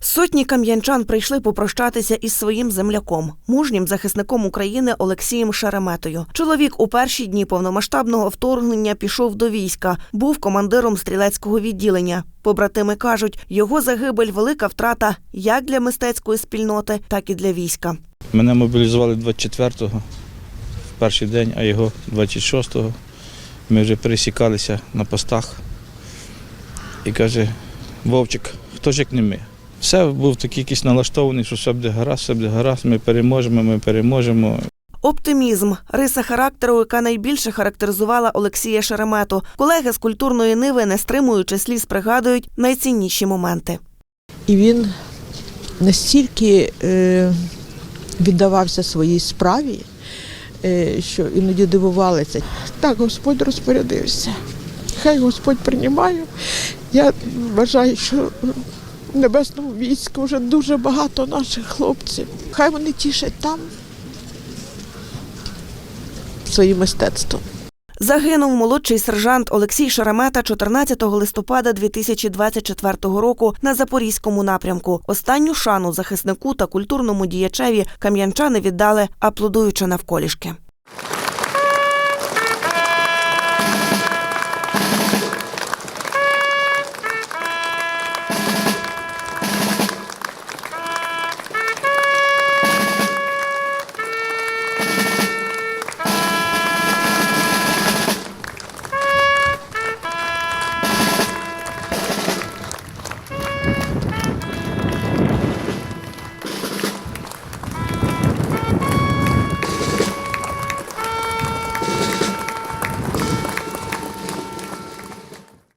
Сотні кам'янчан прийшли попрощатися із своїм земляком, мужнім захисником України Олексієм Шереметою. Чоловік у перші дні повномасштабного вторгнення пішов до війська, був командиром стрілецького відділення. Побратими кажуть, його загибель велика втрата як для мистецької спільноти, так і для війська. Мене мобілізували 24-го, в перший день, а його 26-го. Ми вже пересікалися на постах. І каже, Вовчик, хто ж як не ми? Все був такий якийсь налаштований, що все буде гаразд, все буде гаразд, ми переможемо, ми переможемо. Оптимізм риса характеру, яка найбільше характеризувала Олексія Шеремету. Колеги з культурної ниви, не стримуючи сліз, пригадують найцінніші моменти. І він настільки е, віддавався своїй справі, е, що іноді дивувалися. Так Господь розпорядився. Хай Господь приймає. Я вважаю, що небесному війську вже дуже багато наших хлопців. Хай вони тішать там своїм мистецтвом. Загинув молодший сержант Олексій Шеремета 14 листопада 2024 року на запорізькому напрямку. Останню шану захиснику та культурному діячеві кам'янчани віддали, аплодуючи навколішки.